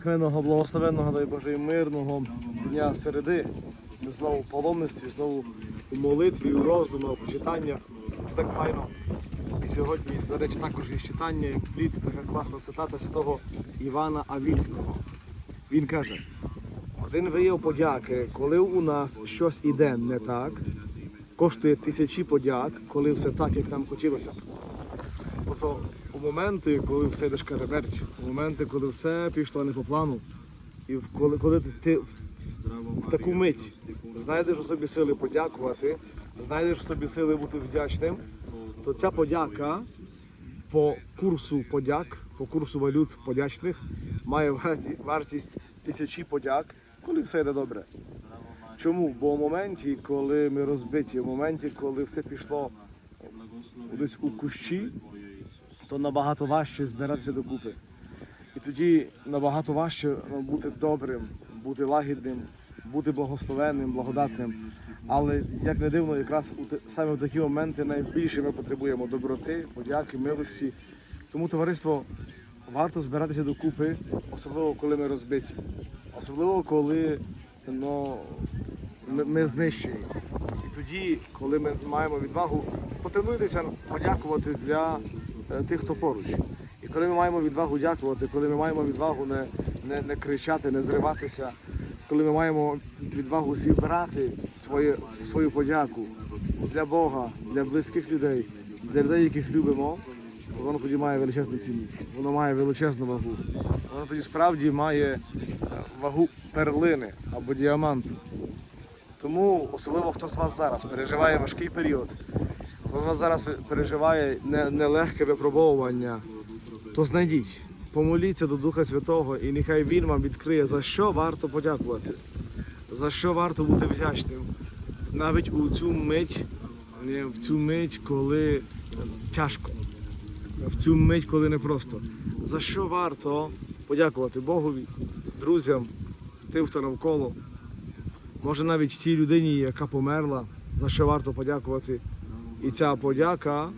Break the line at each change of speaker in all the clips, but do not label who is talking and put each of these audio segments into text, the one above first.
натхненного, благословенного, дай Боже, і мирного дня середи. Ми знову в паломництві, знову у молитві, у роздумах, у читаннях. Це так файно. І сьогодні, до речі, також є читання, як плід, така класна цитата святого Івана Авільського. Він каже: один вияв подяки, коли у нас щось іде не так, коштує тисячі подяк, коли все так, як нам хотілося б. Тобто у моменти, коли все йде шкереберть, у моменти, коли все пішло не по плану, і коли, коли ти, в, в таку мить знайдеш у собі сили подякувати, знайдеш у собі сили бути вдячним, то ця подяка по курсу подяк, по курсу валют подячних має вартість тисячі подяк, коли все йде добре. Чому? Бо в моменті, коли ми розбиті, в моменті, коли все пішло десь у кущі, то набагато важче збиратися докупи. І тоді набагато важче ну, бути добрим, бути лагідним, бути благословенним, благодатним. Але як не дивно, якраз саме в такі моменти найбільше ми потребуємо доброти, подяки, милості. Тому товариство варто збиратися докупи, особливо коли ми розбиті, особливо коли ну, ми, ми знищені. І тоді, коли ми маємо відвагу, потренуйтеся подякувати для тих, хто поруч. І коли ми маємо відвагу дякувати, коли ми маємо відвагу не, не, не кричати, не зриватися, коли ми маємо відвагу зібрати своє, свою подяку для Бога, для близьких людей, для людей, яких любимо, то воно тоді має величезну цінність, воно має величезну вагу. Воно тоді справді має е, вагу перлини або діаманту. Тому особливо хто з вас зараз переживає важкий період, вас зараз переживає нелегке випробовування, то знайдіть, помоліться до Духа Святого і нехай Він вам відкриє, за що варто подякувати, за що варто бути вдячним. Навіть у цю мить, е, в цю мить, коли тяжко, в цю мить, коли непросто. За що варто подякувати Богові, друзям, тим, хто навколо. Може навіть тій людині, яка померла, за що варто подякувати. І ця подяка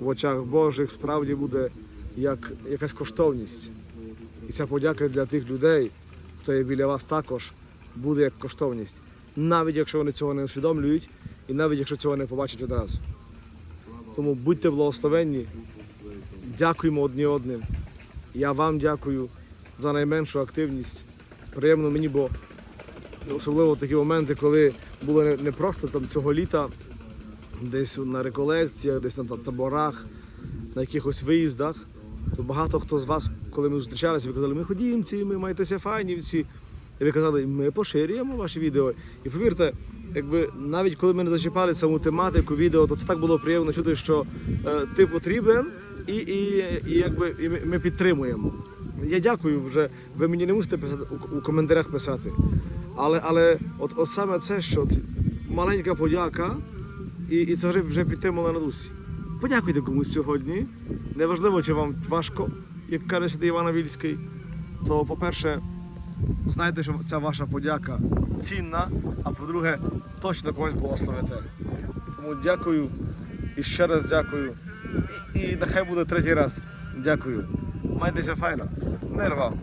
в очах Божих справді буде як якась коштовність. І ця подяка для тих людей, хто є біля вас також, буде як коштовність. Навіть якщо вони цього не усвідомлюють, і навіть якщо цього не побачать одразу. Тому будьте благословенні, дякуємо одні одним. Я вам дякую за найменшу активність. Приємно мені, бо особливо такі моменти, коли було не, просто там цього літа, десь на реколекціях, десь на таборах, на якихось виїздах, то багато хто з вас, коли ми зустрічалися, ви казали, ми ходімці, ми майтеся файнівці. І ви казали, ми поширюємо ваші відео. І повірте, якби навіть коли ми не зачіпали саму тематику відео, то це так було приємно чути, що е, ти потрібен і, і, і, якби, і ми, підтримуємо. Я дякую вже. Ви мені не мусите писати у, у коментарях писати. Але, але от, от саме це, що маленька подяка, і, і це вже, вже підтримало на дусі. Подякуйте комусь сьогодні. Неважливо, чи вам важко, як каже святий Іван Вільський, то, по-перше, знайте, що ця ваша подяка цінна, а по-друге, точно когось благословите. Тому дякую і ще раз дякую. І, і нехай буде третій раз. Дякую. Майтеся файно. Мир вам.